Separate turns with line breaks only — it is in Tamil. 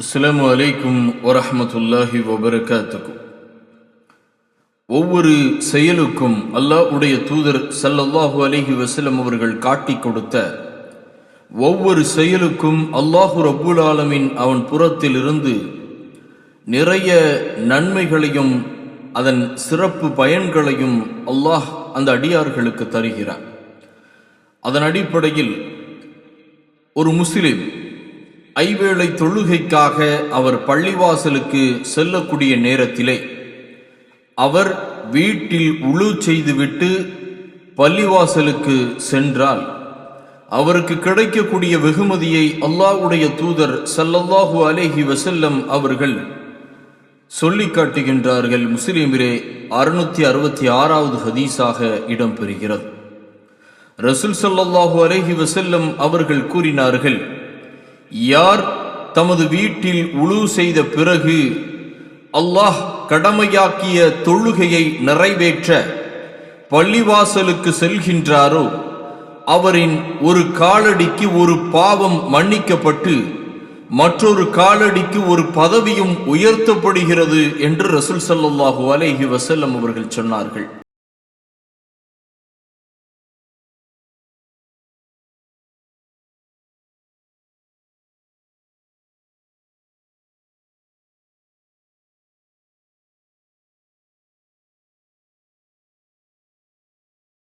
அஸ்லாம் அலைக்கும் வரஹ்மத்துல்லாஹி வபரகாத்துக்கும் ஒவ்வொரு செயலுக்கும் அல்லாஹ் உடைய தூதர் சல்லல்லாஹு அலஹி வசலம் அவர்கள் காட்டிக் கொடுத்த ஒவ்வொரு செயலுக்கும் அல்லாஹு அபுல் ஆலமின் அவன் புறத்திலிருந்து நிறைய நன்மைகளையும் அதன் சிறப்பு பயன்களையும் அல்லாஹ் அந்த அடியார்களுக்கு தருகிறான். அதன் அடிப்படையில் ஒரு முஸ்லிம் ஐவேளை தொழுகைக்காக அவர் பள்ளிவாசலுக்கு செல்லக்கூடிய நேரத்திலே அவர் வீட்டில் உழு செய்துவிட்டு பள்ளிவாசலுக்கு சென்றால் அவருக்கு கிடைக்கக்கூடிய வெகுமதியை அல்லாஹுடைய தூதர் சல்லல்லாஹு அலேஹி வசல்லம் அவர்கள் சொல்லி காட்டுகின்றார்கள். முஸ்லிமிலே அறுநூத்தி அறுபத்தி ஆறாவது ஹதீஸாக இடம்பெறுகிறது. ரசூல் சல்லாஹூ அலேஹி வசல்லம் அவர்கள் கூறினார்கள் யார் தமது வீட்டில் உழு செய்த பிறகு அல்லாஹ் கடமையாக்கிய தொழுகையை நிறைவேற்ற பள்ளிவாசலுக்கு செல்கின்றாரோ அவரின் ஒரு காலடிக்கு ஒரு பாவம் மன்னிக்கப்பட்டு மற்றொரு காலடிக்கு ஒரு பதவியும் உயர்த்தப்படுகிறது என்று ரசூல் சல்லாஹூ அலேஹி வசல்லம் அவர்கள் சொன்னார்கள்.